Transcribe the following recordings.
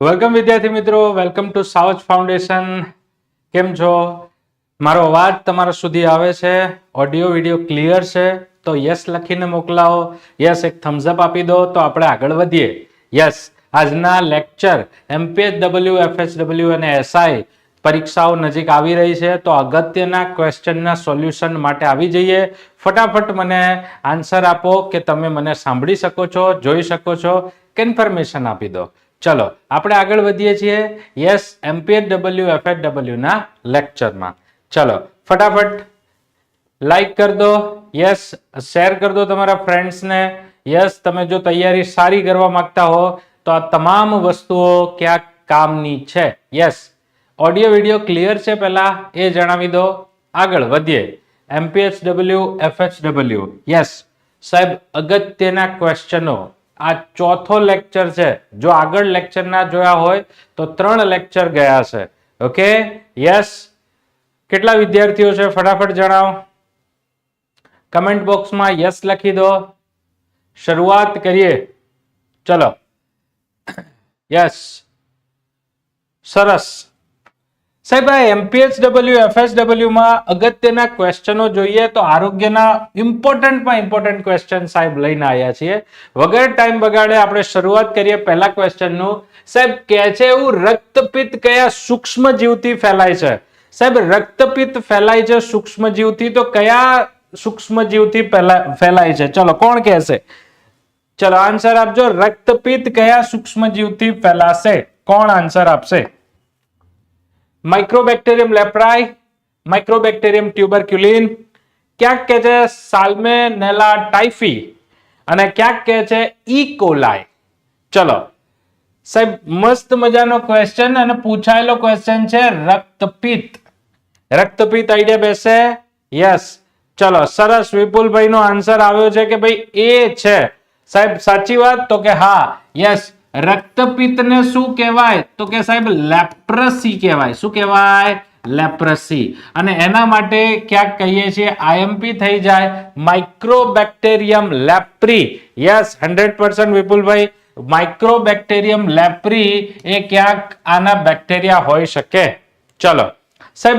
Welcome વિદ્યાર્થી મિત્રો. Welcome to સાવચ foundation કેમ છો? મારો અવાજ તમારા સુધી આવે છે. ઓડિયો વિડિયો ક્લિયર છે. તો યસ લખીને મોકલાવો. યસ એક થમ્સ અપ આપી દો. તો આપણે આગળ વધીએ. યસ આજના lecture MPH W FH W અને એસઆઈ પરીક્ષાઓ નજીક આવી રહી છે. તો અગત્યના ક્વેશ્ચનના સોલ્યુશન માટે આવી જઈએ. ફટાફટ મને આન્સર આપો કે તમે મને સાંભળી શકો છો, જોઈ શકો છો. કન્ફર્મેશન આપી દો. ચલો, આપણે આગળ વધીએ છીએ yes MPH W FH W ના લેક્ચરમાં ચલો, ફટાફટ લાઈક કર યસ શેર કર તમારા ફ્રેન્ડ્સને યસ, તમે જો તૈયારી સારી કરવા માંગતા હો, તો આ તમામ વસ્તુઓ ક્યાં કામની છે. યસ ઓડિયો વિડિયો ક્લિયર છે પહેલા, એ જણાવી દો. આગળ વધીએ. MPH W FH W yes, સાહેબ, અગત્યના ક્વેશ્ચનો આ ચોથો લેક્ચર છે. જો આગળ લેક્ચર ના જોયા હોય, તો ત્રણ લેક્ચર ગયા છે. ઓકે યસ કેટલા વિદ્યાર્થીઓ છે? ફટાફટ જણાવો. કમેન્ટ બોક્સમાં યસ લખી દો. શરૂઆત કરીએ. ચલો. યસ સરસ. સાહેબ, આ એફએસ ડબલ્યુમાં અગત્યના ક્વેશ્ચનો જોઈએ તો આરોગ્યના ઇમ્પોર્ટન્ટમાં ઇમ્પોર્ટન્ટ ક્વેશ્ચન સાહેબ લઈને આવ્યા છીએ. વગર ટાઈમ બગાડે આપણે શરૂઆત કરીએ પહેલા ક્વેશ્ચનનું સાહેબ, કહે છે એવું રક્તપિત્ત કયા સૂક્ષ્મ જીવથી ફેલાય છે? સાહેબ, રક્તપિત્ત ફેલાય છે સૂક્ષ્મ જીવથી તો કયા સૂક્ષ્મ જીવથી ફેલા- ફેલાય છે? ચલો, કોણ કહેશે ચલો આન્સર આપજો. રક્તપિત્ત કયા સૂક્ષ્મ જીવથી ફેલાશે? કોણ આન્સર આપશે? માઇક્રોબેક્ટેરિયમ લેપ્રાઈ માઇક્રોબેક્ટેરિયમ ટ્યુબરક્યુલિન ક્યાંક કે છે સાલ્મેનેલા ટાઇફી અને ક્યાંક કે છે ઇકોલાય ચલો, સાહેબ, મસ્ત મજાનો ક્વેશ્ચન અને પૂછાયેલો ક્વેશ્ચન છે રક્તપિત્ત. રક્તપિત્ત આઈડિયા બેસે? યસ ચલો, સરસ વિપુલભાઈ નો આન્સર આવ્યો છે કે ભાઈ, એ છે. સાહેબ, સાચી વાત? તો કે હા. યસ રક્તપિત્તને શું કહેવાય? તો કે સાહેબ લેપ્રસી કહેવાય. શું કહેવાય? લેપ્રસી અને એના માટે ક્યાંક કહીએ છીએ આઈએમપી થઈ જાય. Microbacterium leprae yes hundred percent Vipulbhai. Microbacterium leprae એ ક્યાંક આના બેક્ટેરિયા હોઈ શકે. ચલો. સાહેબ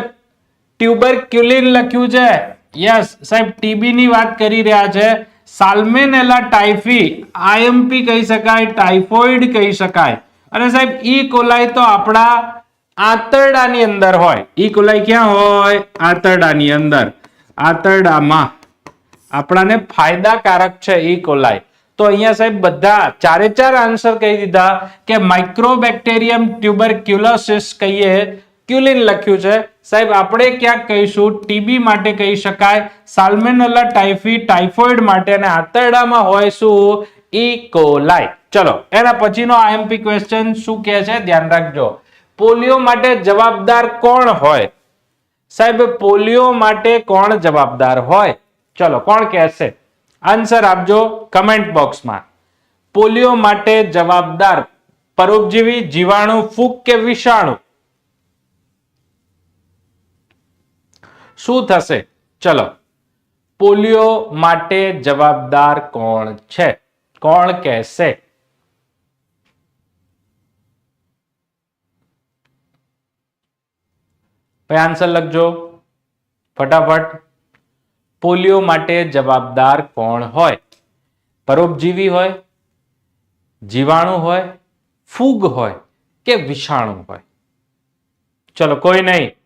ટ્યુબરક્યુલિન લખ્યું છે. યસ સાહેબ ટીબી ની વાત કરી રહ્યા છે. સાલ્મેનેલા ટાઇફી આઈએમપી કહી શકાય, ટાઇફોઇડ કહી શકાય. અને સાહેબ, ઈ કોલાઈ તો આપણા આંતરડાની અંદર હોય. ઈ કોલાઈ ક્યાં હોય? આંતરડાની અંદર. આંતરડામાં. આપણાને ફાયદાકારક છે ઈ કોલાઈ. તો અહીંયા સાહેબ બધા ચારે ચાર આન્સર કહી દીધા કે માઇક્રોબેક્ટેરિયમ ટ્યુબરક્યુલોસિસ કહીએ. ક્યુલિન લખ્યું છે. સાહેબ, આપણે ક્યાંક કહીશું ટીબી માટે કહી શકાય, સાલ્મેનોલા ટાઇફી, ટાઇફોઇડ માટે અને આંતરડામાં હોય શું ઈ કોલાઈ ચલો, એના પછીનો આઈએમપી ક્વેશ્ચન શું કહે છે? ધ્યાન રાખજો. પોલિયો માટે જવાબદાર કોણ હોય? સાહેબ, પોલિયો માટે કોણ જવાબદાર હોય? ચલો, કોણ કહેશે? આન્સર આપજો કમેન્ટ બોક્સમાં પોલિયો માટે જવાબદાર પરોપજીવી, જીવાણુ, ફૂગ કે વિષાણુ? શું થશે? ચલો. પોલિયો માટે જવાબદાર કોણ છે? કોણ કહેશે? ભાઈ આન્સર લખજો. ફટાફટ. પોલિયો માટે જવાબદાર કોણ હોય? પરોપજીવી હોય, જીવાણુ હોય, ફૂગ હોય કે વિષાણુ હોય? ચલો, કોઈ નહીં.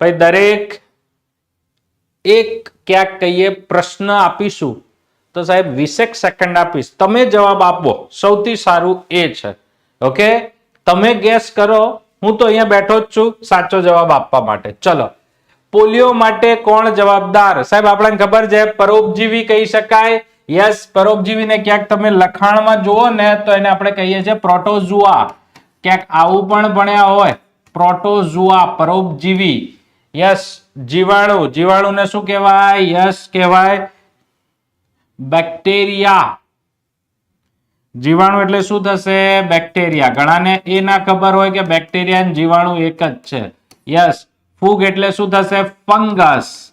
ભાઈ, દરેક એક ક્યાંક કહીએ, પ્રશ્ન આપીશું. તો સાહેબ, વીસેક સેકન્ડ આપીશ. તમે જવાબ આપો. સૌથી સારું એ છે. ઓકે તમે ગેસ કરો. હું તો અહીંયા બેઠો જ છું. સાચો જવાબ આપવા માટે. ચલો. પોલિયો માટે કોણ જવાબદાર? સાહેબ, આપણને ખબર છે, પરોપજીવી કહી શકાય. યસ પરોપજીવીને ક્યાંક તમે લખાણમાં જુઓ ને, તો એને આપણે કહીએ છીએ પ્રોટોઝુઆ. ક્યાંક આવું પણ ભણ્યા હોય. પ્રોટોઝુઆ, પરોપજીવી. યસ, જીવાણુ. જીવાણુને શું કહેવાય? યસ કહેવાય બેક્ટેરિયા. જીવાણુ એટલે શું થશે? બેક્ટેરિયા. ઘણાને એ ના ખબર હોય કે બેક્ટેરિયા જીવાણુ એક જ છે. યસ, ફૂગ એટલે શું થશે? ફંગસ.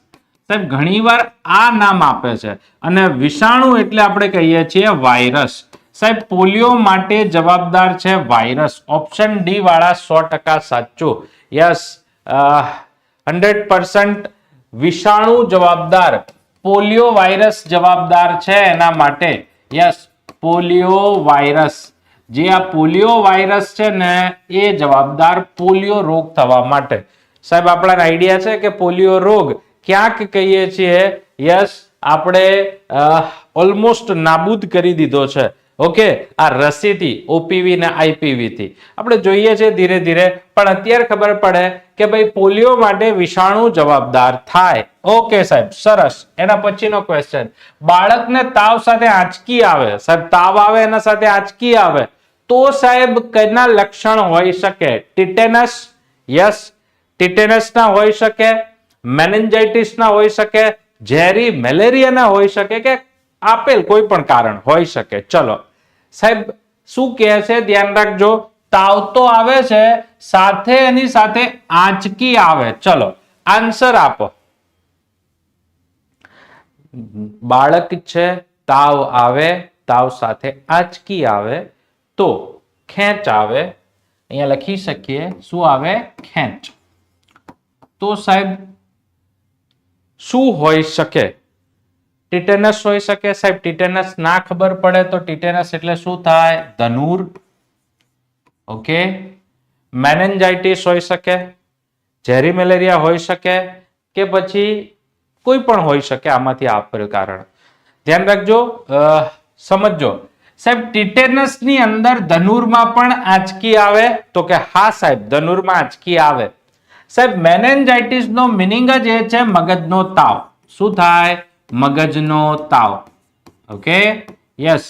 સાહેબ, ઘણીવાર આ નામ આપે છે. અને વિષાણુ એટલે આપણે કહીએ છીએ વાયરસ. સાહેબ, પોલિયો માટે જવાબદાર છે વાયરસ. ઓપ્શન ડી વાળા સો ટકા સાચું. યસ હંડ્રેડ પર્સન્ટ વિષાણુ જવાબદાર, પોલિયો વાયરસ જવાબદાર છે એના માટે. Yes, polio virus. જે આ પોલિયો વાયરસ છે ને, એ જવાબદાર પોલિયો રોગ થવા માટે. સાહેબ આપણા આઈડિયા છે કે પોલિયો રોગ ક્યાંક કહીએ છીએ? યસ, આપણે ઓલમોસ્ટ નાબૂદ કરી દીધો છે. ઓકે, આ રસીથી ઓપીવી ને આઈપીવી થી. આપણે જોઈએ છે ધીરે ધીરે, પણ અત્યારે ખબર પડે કે ભાઈ પોલિયો માટે વિષાણુ જવાબદાર થાય. ઓકે સાહેબ, સરસ. એના પછીનો ક્વેશ્ચન બાળકને તાવ સાથે આંચકી આવે. સાહેબ, તાવ આવે, એના સાથે આંચકી આવે. તો સાહેબ, કના લક્ષણ હોઈ શકે? ટીટેનસ? યસ. ટીટેનસના હોઈ શકે. મેનેન્જાઇટિસ ના હોઈ શકે. ઝેરી મેલેરિયાના હોઈ શકે કે આપેલ કોઈ પણ કારણ હોઈ શકે. ચલો, સાહેબ, શું કહે છે? ધ્યાન રાખજો. તાવ તો આવે છે, સાથે એની સાથે આંચકી આવે. ચલો, આન્સર આપો. બાળક છે, તાવ આવે, તાવ સાથે આંચકી આવે, તો ખેંચ આવે. અહીંયા લખી શકીએ, શું આવે? ખેંચ. તો સાહેબ, શું હોઈ શકે? ટિટેનસ હોઈ શકે સાહેબ, ટીટેનસ ના ખબર પડે તો ટીટેનસ એટલે શું થાય? ધનુર. ઓકે. મેનેન્જાઇટિસ હોઈ શકે, ઝેરી મેલેરિયા હોઈ શકે કે પછી કોઈ પણ હોઈ શકે, આમાંથી આપેલ કારણ. ધ્યાન રાખજો સમજો સાહેબ, ટીટેનસની અંદર ધનુરમાં પણ આંચકી આવે તો કે હા સાહેબ, ધનુરમાં આંચકી આવે. સાહેબ મેનેન્જાઇટિસ નો મિનિંગ જ એ છે મગજનો તાવ. શું થાય? મગજનો તાવ. ઓકે યસ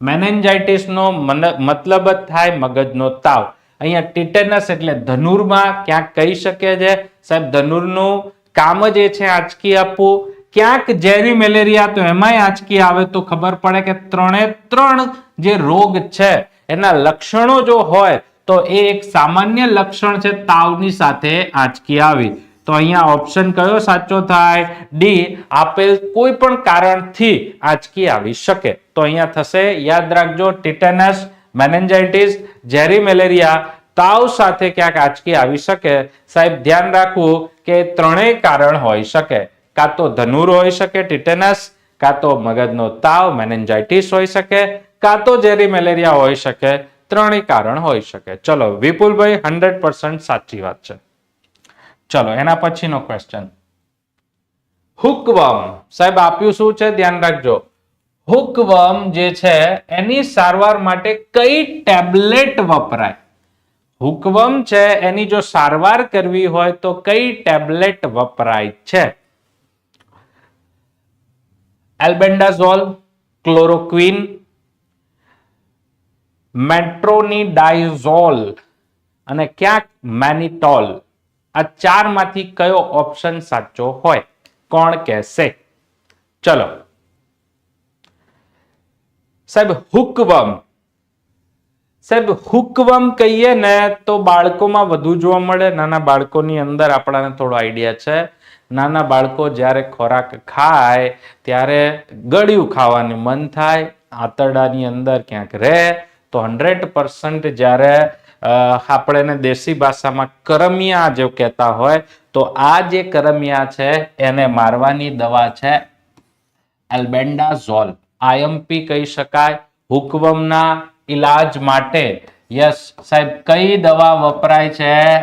મેનેન્જાઇટિસ નો મતલબ જ થાય મગજનો તાવ. અહીંયા ટિટેનસ એટલે ધનુરમાં ક્યાંક કહી શકે છે. સાહેબ, ધનુરનું કામ જ એ છે આંચકી આપવું. ક્યાંક ઝેરી મેલેરિયા તો એમાંય આંચકી આવે તો ખબર પડે કે ત્રણે ત્રણ જે રોગ છે, એના લક્ષણો જો હોય તો એ એક સામાન્ય લક્ષણ છે તાવની સાથે આંચકી આવી. તો અહીંયા ઓપ્શન કયો સાચો થાય? ડી આપેલ કોઈ પણ કારણથી આંચકી આવી શકે. તો અહીંયા થશે, યાદ રાખજો ટીટેનસ મેનેન્જાઇટીસ ઝેરી મેલેરિયા, તાવ સાથે ક્યાંક આંચકી આવી શકે. સાહેબ, ધ્યાન રાખવું કે ત્રણેય કારણ હોઈ શકે. કાં તો ધનુર હોઈ શકે ટીટેનસ કાં તો મગજનો તાવ મેનેન્જાઇટિસ હોઈ શકે, કાં તો ઝેરી મેલેરિયા હોઈ શકે. ત્રણેય કારણ હોઈ શકે. ચલો, વિપુલભાઈ હંડ્રેડ સાચી વાત છે. ચલો, એના પછીનો ક્વેશ્ચન હુકવમ. સાહેબ, આપ્યું શું છે? ધ્યાન રાખજો. હુકવમ જે છે, એની સારવાર માટે કઈ ટેબ્લેટ વપરાય? હુકવમ છે, એની જો સારવાર કરવી હોય તો કઈ ટેબ્લેટ વપરાય છે? એલ્બેન્ડાઝોલ, ક્લોરોક્વિન, મેટ્રોનિડાઇઝોલ અને ક્યાંક મેનિટોલ. આ ચારમાંથી કયો ઓપ્શન સાચો હોય? કોણ કહેશે? ચલો. સાહેબ, હુકવમ. સાહેબ, હુકવમ કહીએ ને તો બાળકોમાં વધુ જોવા મળે. નાના બાળકોની અંદર આપણાને થોડો આઈડિયા છે. નાના બાળકો જ્યારે ખોરાક ખાય, ત્યારે ગળ્યું ખાવાનું મન થાય. આંતરડાની અંદર ક્યાંક રહે, તો હંડ્રેડ પર્સન્ટ જ્યારે આપણે એને દેશી ભાષામાં કરમિયા જો કહેતા હોય, તો આ જે કરમિયા છે, એને મારવાની દવા છે એલ્બેન્ડાઝોલ. આઈએમપી કહી શકાય. હુકવમના ઇલાજ માટે, યસ, સાહેબ, કઈ દવા વપરાય છે?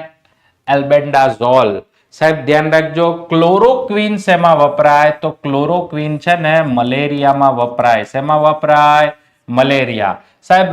એલ્બેન્ડાઝોલ. સાહેબ, ધ્યાન રાખજો ક્લોરોક્વિન શેમાં વપરાય, તો ક્લોરોક્વિન છે ને, મલેરિયામાં વપરાય. શેમાં વપરાય? મલેરિયા. સાહેબ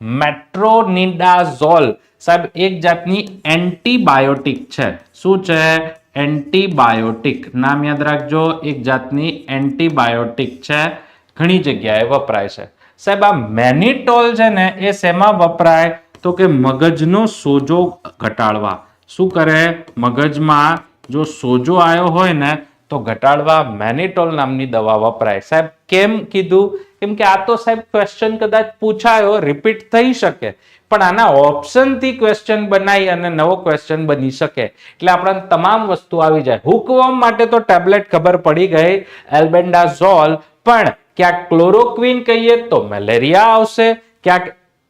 મેટ્રોનિડાઝોલ. સાહેબ, એક જાતની એન્ટીબાયોટિક છે. શું છે? એન્ટીબાયોટિક. નામ યાદ રાખજો. એક જાતની એન્ટીબાયોટિક છે. ઘણી જગ્યાએ વપરાય છે. સાહેબ, આ મેનિટોલ છે ને, એ શેમાં વપરાય? તો કે મગજનો સોજો ઘટાડવા. શું કરે? મગજમાં જો સોજો આવ્યો હોય ને, તો ઘટાડવા મેનિટોલ નામની દવા વપરાય. સાહેબ, કેમ કીધું? કેમ કે આ તો સાહેબ ક્વેશ્ચન કદાચ પૂછાયો રિપીટ થઈ શકે. પણ આના ઓપ્શનથી ક્વેશ્ચન બનાવી અને નવો ક્વેશ્ચન બની શકે. એટલે આપણને તમામ વસ્તુ આવી જાય. હુકવમ માટે તો ટેબ્લેટ ખબર પડી ગઈ એલ્બેન્ડાઝોલ પણ ક્યાંક ક્લોરોક્વિન કહીએ તો મેલેરિયા આવશે, ક્યાંક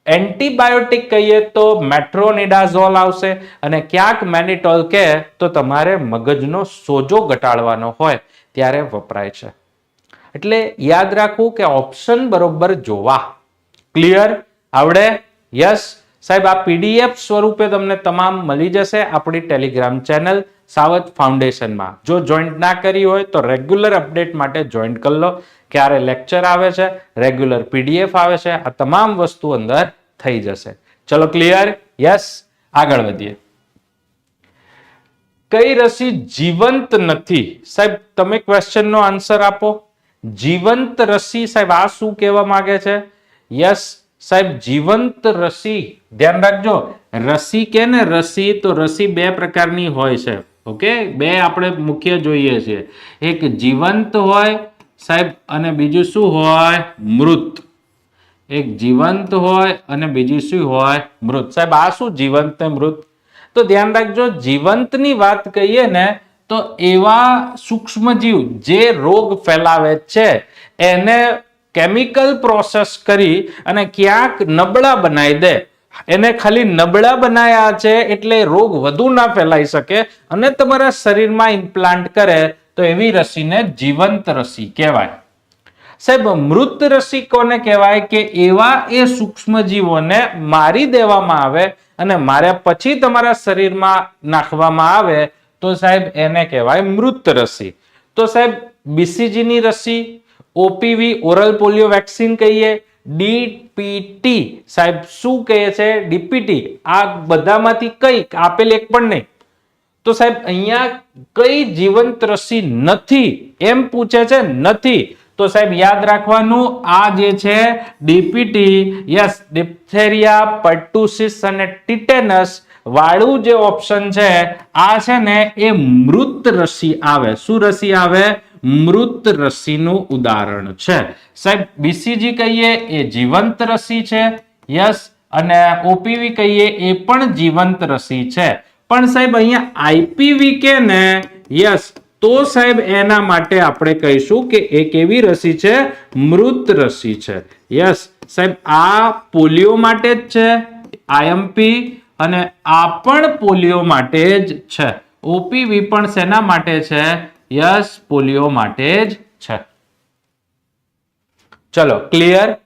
એન્ટીબાયોટિક કહીએ તો મેટ્રોનિડાઝોલ આવશે, અને ક્યાંક મેનિટોલ કે તો તમારે મગજનો સોજો ઘટાડવાનો હોય, ત્યારે વપરાય છે. એટલે યાદ રાખવું કે ઓપ્શન બરોબર જોવા. ક્લિયર આવડે? યસ સાહેબ, આ પીડીએફ સ્વરૂપે તમને તમામ મળી જશે આપણી ટેલિગ્રામ ચેનલ સાવત ફાઉન્ડેશનમાં જો જોઈન્ટ ના કરી હોય તો રેગ્યુલર અપડેટ માટે જોઈન્ટ કરી લો. ક્યારે લેક્ચર આવે છે? રેગ્યુલર પીડીએફ આવે છે. આ તમામ વસ્તુ અંદર થઈ જશે. ચલો ક્લિયર યસ આગળ વધીએ. કઈ રસી જીવંત નથી? સાહેબ, તમે ક્વેશ્ચનનો આન્સર આપો. જીવંત રસી સાહેબ આ શું કહેવા માંગે છે? યસ, સાહેબ, જીવંત રસી. ધ્યાન રાખજો, રસી કે ને રસી તો રસી બે પ્રકારની હોય છે, ઓકે? બે આપણે મુખ્ય જોઈએ છીએ. એક જીવંત હોય, સાહેબ, અને બીજું શું હોય? મૃત. એક જીવંત હોય અને બીજું શું હોય? મૃત. સાહેબ, આ શું જીવંત મૃત? તો ધ્યાન રાખજો, જીવંતની વાત કહીએ ને તો એવા સૂક્ષ્મજીવ જે રોગ ફેલાવે છે, એને કેમિકલ પ્રોસેસ કરી અને ક્યાંક નબળા બનાવી દે. એને ખાલી નબળા બનાયા છે એટલે રોગ વધુ ના ફેલાઈ શકે અને તમારા શરીરમાં ઇમ્પ્લાન્ટ કરે તો એવી રસીને જીવંત રસી કહેવાય. સાહેબ, મૃત રસી કોને કહેવાય? કે એવા એ સૂક્ષ્મજીવોને મારી દેવામાં આવે અને માર્યા પછી તમારા શરીરમાં નાખવામાં આવે તો સાહેબ એને કહેવાય મૃત રસી. તો સાહેબ બીસીજીની રસી O P V oral polio vaccine કહીએ ડીપીટી સાહેબ શું કહે છે? ડીપીટી આ બધામાંથી કઈ આપેલ એક પણ નહીં. તો સાહેબ, અહીંયા કઈ જીવંત રસી નથી, એમ પૂછે છે, નથી. તો સાહેબ, યાદ રાખવાનું, આ જે છે ડીપીટી યસ, ડિપ્થેરિયા, પર્ટુસિસ અને ટીટેનસ વાળું જે ઓપ્શન છે, આ છે ને એ મૃત રસી આવે. શું રસી આવે? મૃત રસીનું ઉદાહરણ છે. સાહેબ બીસીજી કહીએ એ જીવંત રસી છે. યસ અને ઓપીવી કહીએ એ પણ જીવંત રસી છે. પણ સાહેબ, અહીંયા આઈપીવી કે ને? યસ તો સાહેબ, એના માટે આપણે કહીશું કે એ કેવી રસી છે? મૃત રસી છે. યસ સાહેબ, આ પોલિયો માટે જ છે. આઈએમપી અને આ પણ પોલિયો માટે જ છે. ઓપીવી પણ શેના માટે છે? યસ, પોલિયો માટે જ છે. ચલો ક્લિયર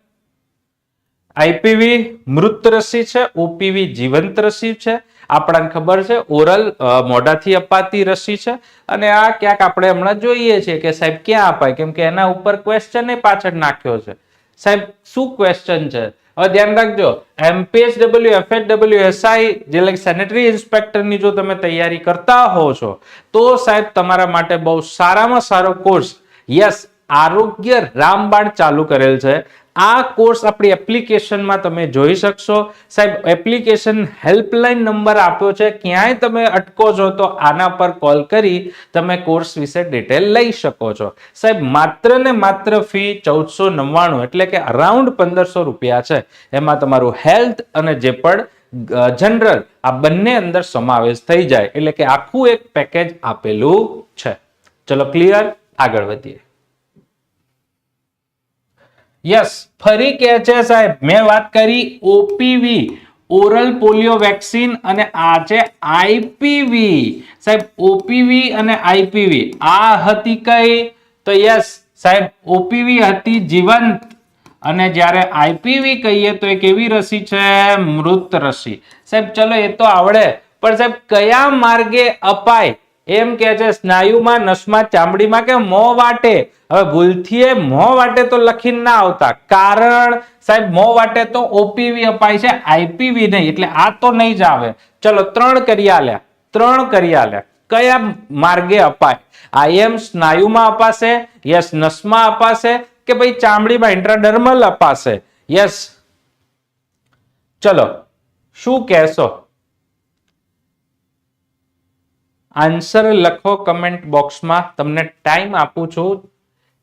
આઈપીવી મૃત રસી છે ઓપીવી જીવંત રસી છે. આપણને ખબર છે, ઓરલ મોઢાથી અપાતી રસી છે. અને આ ક્યાંક આપણે હમણાં જોઈએ છીએ કે સાહેબ ક્યાં અપાય? કેમ કે એના ઉપર ક્વેશ્ચન પાછળ નાખ્યો છે. સાહેબ, શું ક્વેશ્ચન છે? હવે ધ્યાન રાખજો એમપીએસડબલ્યુ એફએચડબલ્યુ એસઆઈ જે લાઈક સેનેટરી ઇન્સ્પેક્ટરની જો તમે તૈયારી કરતા હો છો, તો સાહેબ તમારા માટે બહુ સારામાં સારો કોર્સ યસ આરોગ્ય રામબાણ ચાલુ કરેલ છે. આ કોર્સ આપણી એપ્લિકેશનમાં તમે જોઈ શકશો. સાહેબ એપ્લિકેશન હેલ્પલાઇન નંબર આપ્યો છે. ક્યાંય તમે અટકો છો તો આના પર કોલ કરી તમે કોર્સ વિશે ડિટેલ લઈ શકો છો. સાહેબ, માત્ર ને માત્ર ફી ચૌદસો નવ્વાણું એટલે કે અરાઉન્ડ પંદરસો રૂપિયા છે. એમાં તમારું હેલ્થ અને જે પણ જનરલ આ બંને અંદર સમાવેશ થઈ જાય. એટલે કે આખું એક પેકેજ આપેલું છે. ચલો ક્લિયર આગળ વધીએ. યસ ફરી કે છે સાહેબ, મેં વાત કરી ઓપીવી ઓરલ પોલિયો વેક્સિન અને આ છે આઈપીવી સાહેબ ઓપીવી અને આઈપીવી આ હતી કઈ? તો યસ સાહેબ ઓપીવી હતી જીવંત. અને જ્યારે આઈપીવી કહીએ તો એ કેવી રસી છે, મૃત રસી. સાહેબ, ચલો એ તો આવડે. પણ સાહેબ, કયા માર્ગે અપાય? એમ કે છે, સ્નાયુમાં, નસમાં, ચામડીમાં કે મોં વાટે? હવે ભૂલથી એ મોં વાટે તો લખીને ના આવતા. કારણ, સાહેબ, મોં વાટે તો ઓપીવી અપાય છે આઈપીવી નહીં, એટલે આ તો નહીં જ આવે. ચલો, ત્રણ કરી આલ્યા. ત્રણ કરી આલ્યા. કયા માર્ગે અપાય? આઈએમ સ્નાયુમાં અપાશે, યસ, નસમાં અપાશે, કે ભાઈ ચામડીમાં ઇન્ટ્રાડર્મલ અપાશે? યસ. ચલો, શું કહેશો? આન્સર લખો કમેન્ટ બોક્સમાં. તમને ટાઈમ આપું છું.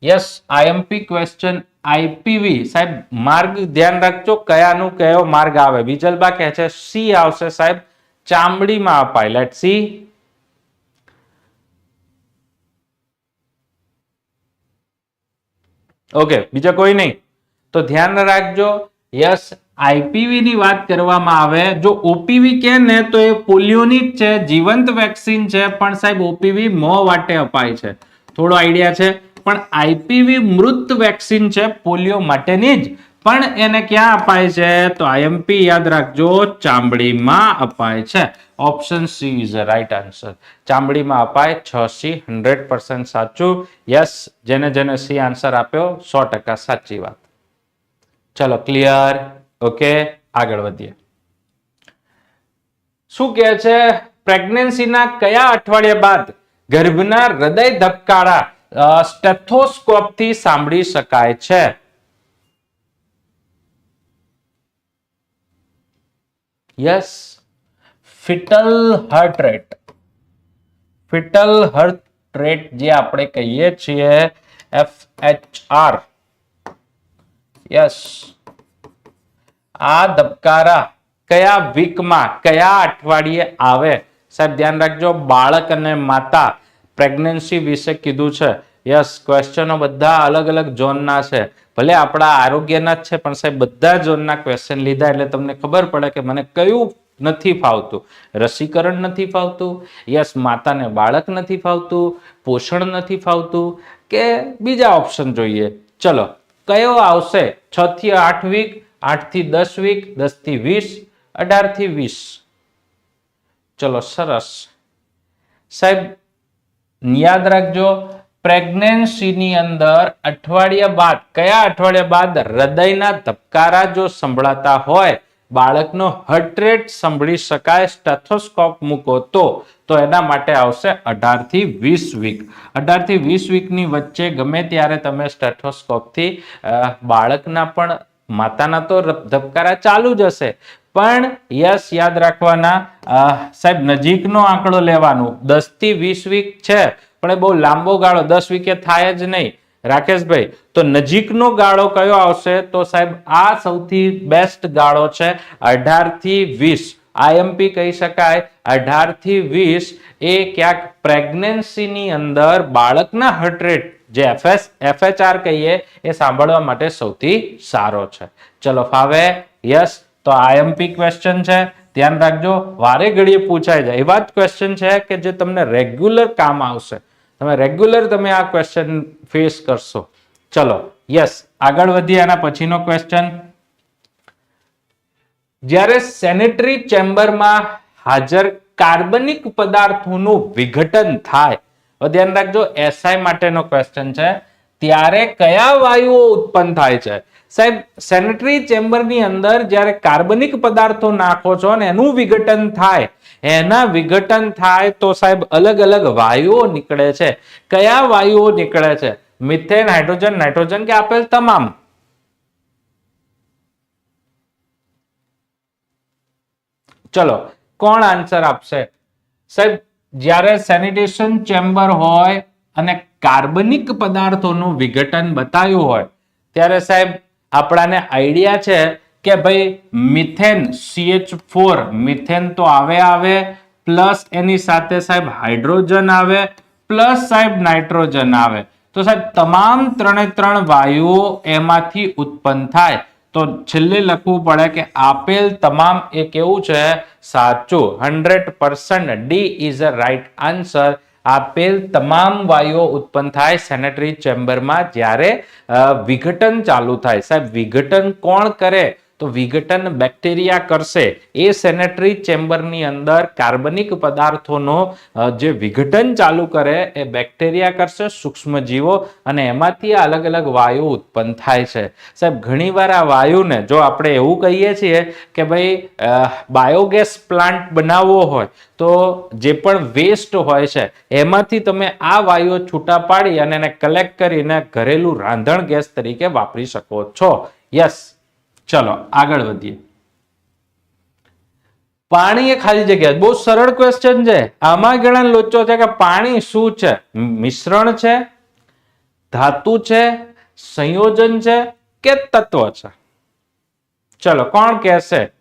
યસ આઈએમપી ક્વેશ્ચન આઈપીવી સાહેબ, માર્ગ ધ્યાન રાખજો. કયાનું કયો માર્ગ આવે? વિજલબા કહે છે સી આવશે સાહેબ. ચામડીમાં અપાય. લેટ સી ઓકે બીજા કોઈ નહીં. તો ધ્યાન રાખજો. યસ આઈપીવી ની વાત કરવામાં આવે, જો ઓપીવી કે ને, તો એ પોલિયોની જ છે, જીવંત વેક્સિન છે, પણ સાહેબ ઓપીવી મોં વાટે અપાય છે. થોડો આઈડિયા છે, પણ આઈપીવી મૃત વેક્સિન છે, પોલિયો માટેની જ, પણ એને ક્યાં અપાય છે? તો આઈએમપી યાદ રાખજો, ચામડીમાં અપાય છે. Option C is a right answer ચામડીમાં અપાય છ સી હંડ્રેડ પર્સન્ટ સાચું, યસ, જેને જેને સી આન્સર આપ્યો, સો ટકા સાચી વાત. ચલો, ક્લિયર? ઓકે, આગળ વધીએ. શું કહે છે? પ્રેગ્નન્સીના કયા અઠવાડિયા બાદ ગર્ભના હૃદય ધબકારા સ્ટેથોસ્કોપથી સાંભળી શકાય છે? Yes foetal heart rate foetal heart rate જે આપણે કહીએ છીએ એફ એચ આર યસ આ ધબકારા કયા વીકમાં, કયા અઠવાડિયે આવે? સાહેબ, ધ્યાન રાખજો, બાળક અને માતા પ્રેગ્નન્સી વિશે કીધું છે. યસ ક્વેશ્ચનો બધા અલગ અલગ ઝોનના છે. ભલે આપણા આરોગ્યના જ છે, પણ સાહેબ, બધા ઝોનના ક્વેશ્ચન લીધા એટલે તમને ખબર પડે કે મને કયું નથી ફાવતું. રસીકરણ નથી ફાવતું, યસ, માતાને બાળક નથી ફાવતું, પોષણ નથી ફાવતું, કે બીજા ઓપ્શન જોઈએ. ચલો, કયો આવશે? છ થી આઠ વીક આઠથી દસ વીક દસથી વીસ અઢારથી વીસ. ચલો, સરસ. સાહેબ, યાદ રાખજો, પ્રેગ્નન્સીની અંદર અઠવાડિયા બાદ, કયા અઠવાડિયા બાદ? હૃદયના ધબકારા જો સંભળાતા હોય, બાળકનો હાર્ટ રેટ સાંભળી શકાય સ્ટેથોસ્કોપ મૂકો તો તો એના માટે આવશે અઢારથી વીસ વીક અઢારથી વીસ વીકની વચ્ચે ગમે ત્યારે તમે સ્ટેથોસ્કોપથી બાળકના પણ માતાના તો ધબકારા ચાલુ જ હશે. પણ યસ યાદ રાખવાના સાહેબ, નજીકનો આંકડો લેવાનો. દસથી વીસ વીક છે, પણ એ બહુ લાંબો ગાળો, દસ વીકે થાય જ નહીં. રાકેશભાઈ, તો નજીકનો ગાળો કયો આવશે? તો સાહેબ, આ સૌથી બેસ્ટ ગાળો છે અઢારથી વીસ આઈએમપી કહી શકાય. અઢારથી વીસ એ ક્યાંક પ્રેગ્નન્સીની અંદર બાળકના હર્ટ રેટ જે એફએસ એફએચઆર કહીએ, એ સાંભળવા માટે સૌથી સારો છે. ચલો, ફાવે? યસ તો આઈએમપી ક્વેશ્ચન છે. ધ્યાન રાખજો, વારે ઘડીએ પૂછાય જાય. એવા જ ક્વેશ્ચન છે કે જે તમને રેગ્યુલર કામ આવશે. તમે રેગ્યુલર તમે આ ક્વેશ્ચન ફેસ કરશો. ચલો યસ આગળ વધીએ આના પછીનો ક્વેશ્ચન જ્યારે સેનેટરી ચેમ્બરમાં હાજર કાર્બનિક પદાર્થોનું વિઘટન થાય ધ્યાન રાખજો એસઆઈ માટેનો ક્વેશ્ચન છે. ત્યારે કયા વાયુઓ ઉત્પન્ન થાય છે? સાહેબ સેનેટરી ચેમ્બરની અંદર જ્યારે કાર્બનિક પદાર્થો નાખો છો ને એનું વિઘટન થાય, એના વિઘટન થાય તો સાહેબ અલગ અલગ વાયુઓ નીકળે છે. કયા વાયુઓ નીકળે છે? મિથેન, હાઇડ્રોજન, નાઇટ્રોજન કે આપેલ તમામ? ચલો, કોણ આન્સર આપશે? સાહેબ જ્યારે સેનિટેશન ચેમ્બર હોય અને કાર્બનિક પદાર્થોનું વિઘટન બતાવ્યું હોય, ત્યારે સાહેબ આપણાને આઈડિયા છે કે ભાઈ મિથેન સીએચ ફોર મિથેન તો આવે આવે પ્લસ એની સાથે સાહેબ હાઇડ્રોજન આવે પ્લસ સાહેબ નાઇટ્રોજન આવે. તો સાહેબ તમામ ત્રણે ત્રણ વાયુઓ એમાંથી ઉત્પન્ન થાય. તો છેલ્લે લખવું પડે કે આપેલ તમામ એ કેવું છે? સાચું. Hundred percent D is a right answer. આપેલ તમામ વાયુઓ ઉત્પન્ન થાય સેનેટરી ચેમ્બરમાં જ્યારે વિઘટન ચાલુ થાય. સાહેબ, વિઘટન કોણ કરે? તો વિઘટન બેક્ટેરિયા કરશે. એ સેનેટરી ચેમ્બરની અંદર કાર્બનિક પદાર્થોનો જે વિઘટન ચાલુ કરે, એ બેક્ટેરિયા કરશે, સૂક્ષ્મજીવો, અને એમાંથી અલગ અલગ વાયુ ઉત્પન્ન થાય છે. સાહેબ, ઘણીવાર આ વાયુને, જો આપણે એવું કહીએ છીએ કે ભાઈ બાયોગેસ પ્લાન્ટ બનાવવો હોય, તો જે પણ વેસ્ટ હોય છે, એમાંથી તમે આ વાયુઓ છૂટા પાડી અને એને કલેક્ટ કરીને ઘરેલું રાંધણ ગેસ તરીકે વાપરી શકો છો. યસ. ચલો, આગળ વધીએ. પાણી એ ખાલી જગ્યા. બહુ સરળ ક્વેશ્ચન છે. આમાં ઘણા લોચો છે કે પાણી શું છે? મિશ્રણ છે, ધાતુ છે, સંયોજન છે કે તત્વ છે? ચલો, કોણ કહેશે?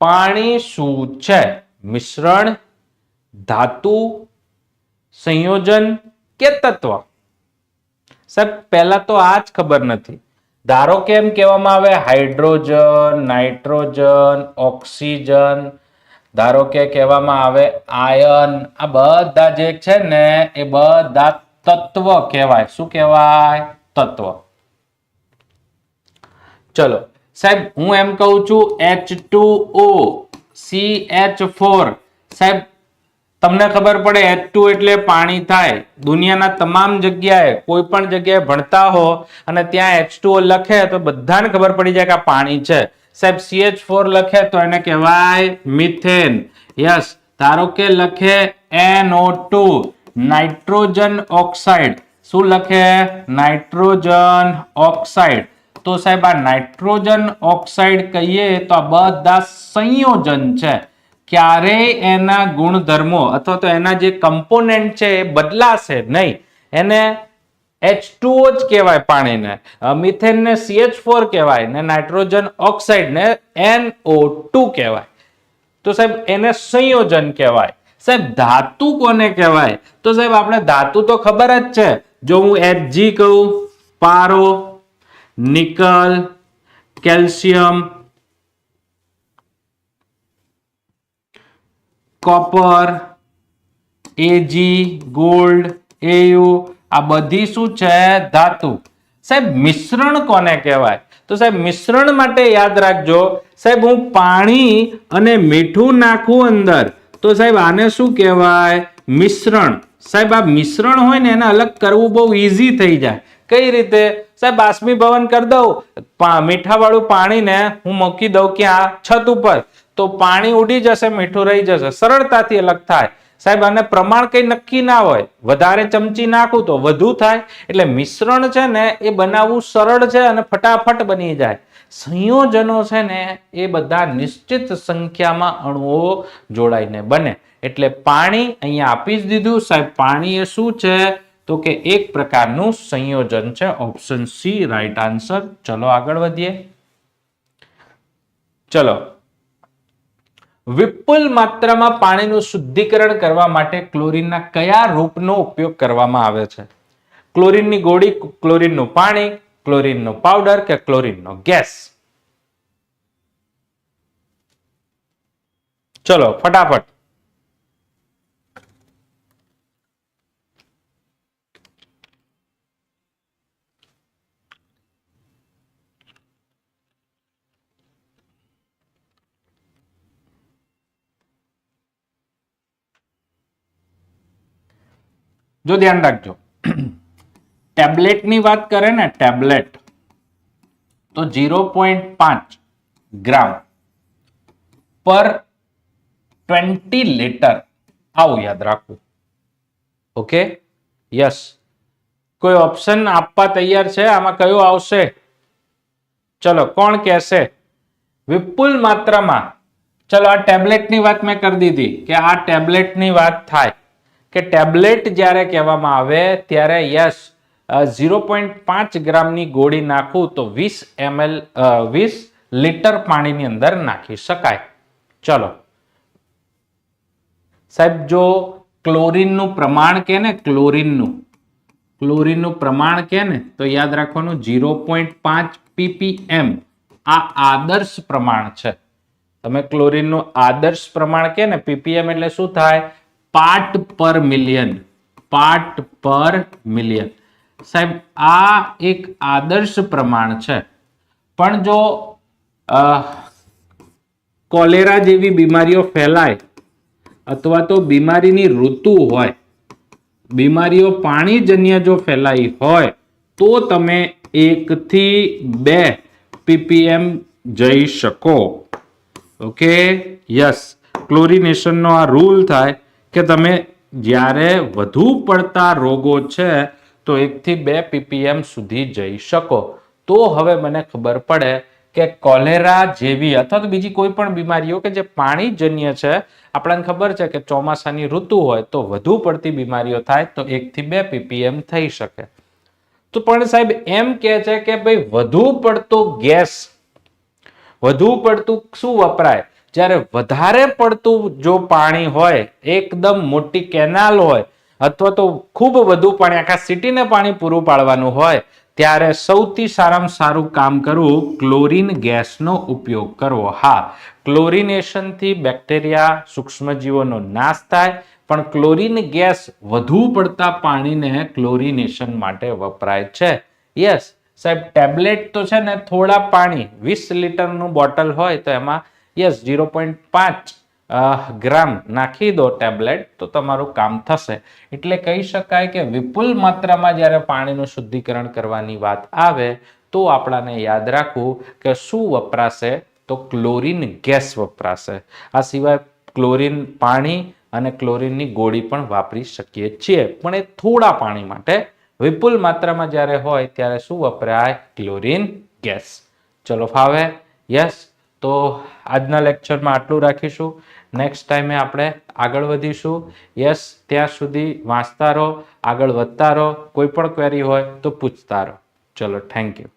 પાણી શું છે? મિશ્રણ, ધાતુ, સંયોજન કે તત્વ? સાહેબ, પહેલા તો આ જ ખબર નથી. ધારો કે એમ કહેવામાં આવે હાઇડ્રોજન, નાઇટ્રોજન, ઓક્સિજન, ધારો કે કહેવામાં આવે આયન, આ બધા જે છે ને એ બધા તત્વ કહેવાય. શું કહેવાય? તત્વ. ચલો, સાહેબ, હું એમ કહું છું H two O C H four સાહેબ તમને ખબર પડે એચ ટુ એટલે પાણી થાય. દુનિયાના તમામ જગ્યાએ કોઈ પણ જગ્યાએ ભણતા હો અને ત્યાં એચ ટુ લખે તો બધાને ખબર પડી જાય કે આ પાણી છે. સાહેબ સીએચ ફોર લખે તો એને કહેવાય મિથેન યસ ધારો કે લખે એનઓ ટુ નાઇટ્રોજન ઓક્સાઇડ શું લખે? નાઇટ્રોજન ઓક્સાઇડ તો સાહેબ, આ નાઇટ્રોજન ઓક્સાઇડ કહીએ તો આ બધા સંયોજન છે. ક્યારેય એના ગુણધર્મો અથવા તો એના જે કમ્પોનેન્ટ છે એ બદલાશે નહીં. એને H2O જ કહેવાય પાણીને. મિથેનને સીએચ ફોર કહેવાય ને નાઇટ્રોજન ઓક્સાઇડને એનઓ ટુ કહેવાય. તો સાહેબ, એને સંયોજન કહેવાય. સાહેબ, ધાતુ કોને કહેવાય? તો સાહેબ, આપણે ધાતુ તો ખબર જ છે. જો હું એચજી કહું, પારો, nickel, calcium copper Ag gold Au આ બધી શું છે? ધાતુ. સાહેબ, મિશ્રણ કોને કહેવાય? તો સાહેબ, મિશ્રણ માટે યાદ રાખજો. સાહેબ, હું પાણી અને મીઠું નાખું અંદર. તો સાહેબ, આને શું કહેવાય? મિશ્રણ. સાહેબ, આ મિશ્રણ હોય ને, એને અલગ કરવું બહુ ઈઝી થઈ જાય. કઈ રીતે? સાહેબ, બાષ્પીભવન કરી દઉં. મીઠાવાળું પાણીને હું મૂકી દઉં ક્યાં? છત ઉપર. તો પાણી ઉડી જશે, મીઠું રહી જશે. સરળતાથી અલગ થાય. સાહેબ, આને પ્રમાણ કઈ નક્કી ના હોય. વધારે ચમચી નાખું તો વધુ થાય. એટલે મિશ્રણ છે ને, એ બનાવવું સરળ છે અને ફટાફટ બની જાય. સંયોજનો છે ને, એ બધા નિશ્ચિત સંખ્યામાં અણુઓ જોડાઈને બને. એટલે પાણી અહીંયા આપી જ દીધું. સાહેબ, પાણી એ શું છે? તો કે એક પ્રકારનું સંયોજન છે. Option C, right answer. ચલો આગળ વધીએ. ચલો વિપુલ માત્રામાં પાણીનું શુદ્ધિકરણ કરવા માટે ક્લોરીનના કયા રૂપનો ઉપયોગ કરવામાં આવે છે? ક્લોરીનની ગોળી, ક્લોરીનનું પાણી, ક્લોરીનનો પાવડર કે ક્લોરીનનો ગેસ? ચલો, ફટાફટ. જો ધ્યાન રાખજો. ટેબ્લેટની વાત કરે ને, ટેબ્લેટ, તો ઝીરો પોઈન્ટ પાંચ ગ્રામ પર ટ્વેન્ટી લીટર. આવું યાદ રાખવું. ઓકે? યસ. કોઈ ઓપ્શન આપવા તૈયાર છે? આમાં કયું આવશે? ચલો, કોણ કહેશે? વિપુલ માત્રામાં. ચલો, આ ટેબ્લેટની વાત મેં કરી દીધી કે આ ટેબ્લેટની વાત થાય. કે ટેબ્લેટ જ્યારે કહેવામાં આવે ત્યારે યસ ઝીરો પોઈન્ટ પાંચ ગ્રામની ગોળી નાખું તો વીસ એમએલ વીસ લીટર પાણીની અંદર નાખી શકાય. ચલો. સાહેબ, જો ક્લોરીનનું પ્રમાણ કે ને ક્લોરીનનું? ક્લોરીનનું પ્રમાણ કે ને? તો યાદ રાખવાનું, ઝીરો પોઈન્ટ પાંચ પીપીએમ. આ આદર્શ પ્રમાણ છે. તમે ક્લોરીનનું આદર્શ પ્રમાણ કે ને, પીપીએમ એટલે શું થાય? પાર્ટ પર મિલિયન. પાર્ટ પર મિલિયન. સાહેબ, આ એક આદર્શ પ્રમાણ છે. પણ જો કોલેરા જેવી બીમારીઓ ફેલાય, અથવા તો બીમારીની ઋતુ હોય, બીમારીઓ પાણીજન્ય જો ફેલાઈ હોય, તો તમે એકથી બે પીપીએમ જઈ શકો. ઓકે? યસ. ક્લોરિનેશનનો આ રૂલ થાય કે તમે જ્યારે વધુ પડતા રોગો છે, તો એકથી બે પીપીએમ સુધી જઈ શકો. તો હવે મને ખબર પડે કે કોલેરા જેવી અથવા તો બીજી કોઈ પણ બીમારીઓ કે જે પાણીજન્ય છે, આપણને ખબર છે કે ચોમાસાની ઋતુ હોય તો વધુ પડતી બીમારીઓ થાય તો એકથી બે પીપીએમ થઈ શકે. તો પણ સાહેબ એમ કે છે કે ભાઈ વધુ પડતો ગેસ, વધુ પડતું શું વપરાય? જ્યારે વધારે પડતું જો પાણી હોય, એકદમ મોટી કેનાલ હોય, અથવા તો ખૂબ વધુ પાણી, આખા સિટીને પાણી પૂરું પાડવાનું હોય, ત્યારે સૌથી સારામાં સારું કામ કરવું ક્લોરીન ગેસનો ઉપયોગ કરવો. હા, ક્લોરિનેશનથી બેક્ટેરિયા, સૂક્ષ્મજીવોનો નાશ થાય, પણ ક્લોરીન ગેસ વધુ પડતા પાણીને ક્લોરિનેશન માટે વપરાય છે. યસ, સાહેબ, ટેબ્લેટ તો છે ને, થોડા પાણી, વીસ લીટરનું બોટલ હોય તો એમાં યસ, ઝીરો પોઈન્ટ પાંચ ગ્રામ નાખી દો ટેબ્લેટ તો તમારું કામ થશે. એટલે કહી શકાય કે વિપુલ માત્રામાં જ્યારે પાણીનું શુદ્ધિકરણ કરવાની વાત આવે તો આપણાને યાદ રાખવું કે શું વપરાશે? તો ક્લોરીન ગેસ વપરાશે. આ સિવાય ક્લોરીન પાણી અને ક્લોરીનની ગોળી પણ વાપરી શકીએ છીએ. પણ એ થોડા પાણી માટે. વિપુલ માત્રામાં જ્યારે હોય ત્યારે શું વપરાય? Chlorine gas. ચલો ફાવે. યસ તો આજના લેક્ચરમાં આટલું રાખીશું. નેક્સ્ટ ટાઈમે આપણે આગળ વધીશું. યસ ત્યાં સુધી વાંચતા રહો, આગળ વધતા રહો. કોઈ પણ ક્વેરી હોય તો પૂછતા રહો. ચલો થેન્ક યુ